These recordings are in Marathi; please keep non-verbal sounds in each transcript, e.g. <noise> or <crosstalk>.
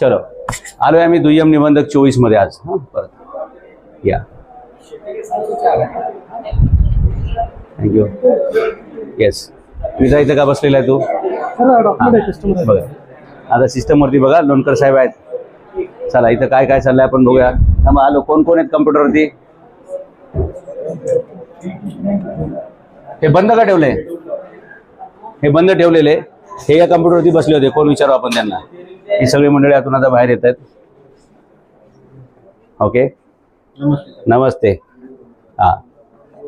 चलो आलोय आम्ही दुय्यम निबंधक चोवीसमध्ये आज. हा परत. या. थँक्यू येस तुझा इथं का बसलेला आहे तू? बघा. आता सिस्टम वरती बघा लोणकर साहेब आहेत. चला इथं काय काय चाललंय आपण बघूया. हा मग आलो. कोण कोण आहेत कम्प्युटरवरती हे बंद का ठेवलंय? हे बंद ठेवलेले. हे या कम्प्युटरवरती बसले होते. कोण विचारू आपण त्यांना? ही सगळी मंडळी आतून आता बाहेर येत आहेत ओके? नमस्ते. हा.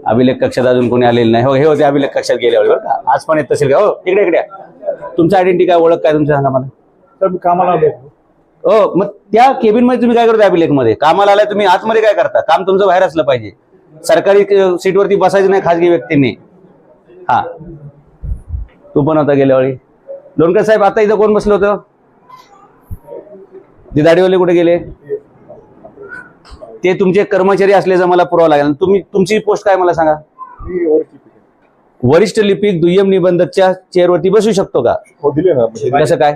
अभिलेख कक्षात अजून कोणी आलेलं नाही. हो हे होते अभिलेख कक्षात गेले बरं का? आज पण येत असेल का? हो इकडे इकडे. तुमचं आयडेंटिटी काय ओळख काय तुमचं सांगा मला. तर मी कामाला आलो हो मग त्या केबिनमध्ये तुम्ही काय करता अभिलेखमध्ये कामाला आलाय तुम्ही आतमध्ये काय करता? काम तुमचं बाहेर असलं पाहिजे. सरकारी सीटवरती बसायचं नाही खाजगी व्यक्तींनी. हा. तू पण होता गेल्या वेळी लोणकर साहेब आता इथं कोण बसलं होतं? ते दाढीवाले कुठे गेले? ते तुमचे कर्मचारी असल्याचं मला पुरावं लागेल. तुम्ही तुमची पोस्ट काय मला सांगा. वरिष्ठ लिपिक दुय्यम निबंधकच्या चेअरवरती बसू शकतो का? हो दिले ना. म्हणजे कसं काय?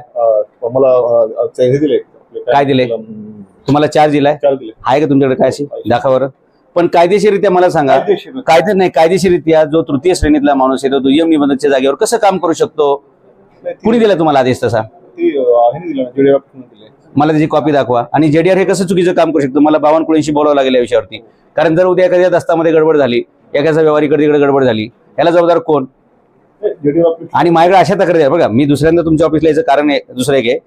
मला दिले. काय दिले? तुम्हाला चार्ज दिलाय? आहे का तुमच्याकडे काय अशी? दाखवा बरं. पण कायदेशीररित्या मला सांगा. कायदे नाही कायदेशीररित्या जो तृतीय श्रेणीतला माणूस आहे तो दुय्यम निबंधकच्या जागेवर कसं काम करू शकतो? कुणी दिला तुम्हाला आदेश तसा? मला त्याची कॉपी दाखवा. आणि जेडीआर हे कसं चुकीचं काम करू शकतो? मला बावनकुळेंशी बोलावं लागेल या विषयावरती. कारण जर उद्या एखाद्या दस्तामध्ये गडबड झाली एखाद्या व्यवहार इकडे तिकडे गडबड झाली याला जबाबदार कोण? आणि माझ्याकडे अशा तक्रारी आहे बघा मी दुसऱ्यांदा तुमच्या ऑफिसला याचं कारण आहे दुसरं एक आहे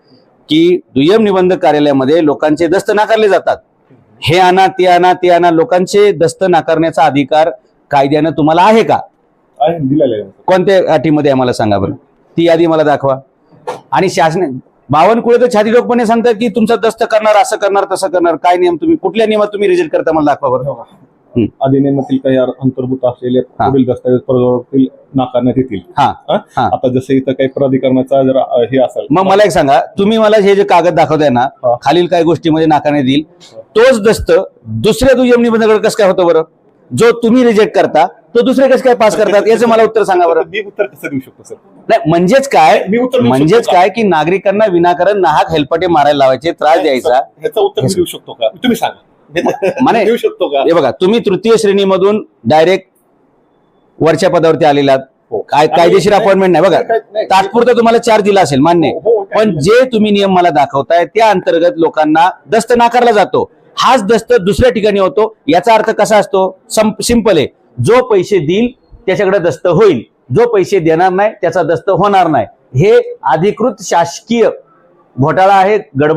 की दुय्यम निबंधक कार्यालयामध्ये लोकांचे दस्त नाकारले जातात. हे आणा ते आणा ते आणा लोकांचे दस्त नाकारण्याचा अधिकार कायद्यानं तुम्हाला आहे का? कोणत्या अटीमध्ये आहे मला सांगा बरं. ती यादी मला दाखवा. आणि शासन बावनकुळे तर छाती लोकपणे सांगतात की तुमचा दस्त करणार असं करणार तसं करणार काय नियम तुम्ही कुठल्या नियमात तुम्ही रिजेक्ट करता मला दाखवा बरं हं. अधिनियमातील काही अंतर्भूत असलेले. पुढील दस्तावेज नाकारण्यात येतील. आता जसं इथं काही प्राधिकरणाचा जर हे असेल मग मला एक सांगा तुम्ही मला हे जे कागद दाखवताय ना. खालील काही गोष्टीमध्ये नाकारण्यात येईल तोच दस्त दुसऱ्या दुय्यम निबंधकाकडे कसं काय होतं बरं जो तुम्ही रिजेक्ट करता तो दुसरे कसं काय पास करतात? याचं मला उत्तर सांगा बरं. मी उत्तर कसं देऊ शकतो सर नाही म्हणजेच काय? मी उत्तर देऊ म्हणजेच शकतो? काय की नागरिकांना विनाकारण नाहक हेलपटे मारायला लावायचे त्रास द्यायचा. ह्याचं उत्तर मी देऊ शकतो का? तुम्ही सांगा. <laughs> माने- देऊ शकतो का? हे बघा तुम्ही तृतीय श्रेणीमधून डायरेक्ट वरच्या पदावरती आलेलात. हो. काय कायदेशीर अपॉइंटमेंट नाही. बघा नाही. तात्पुरतं तुम्हाला चार दिला असेल मान्य. हो, हो, काय पण जे तुम्ही नियम मला दाखवताय त्या अंतर्गत लोकांना दस्त नाकारला जातो. हाच दस्त दुसऱ्या ठिकाणी होतो. याचा अर्थ कसा असतो? सिंपल आहे. जो पैसे देईल त्याच्याकडे दस्त होईल. जो पैसे देणार नाही त्याचा दस्त होणार नाही. हे अधिकृत शासकीय घोटाळा आहे गडबड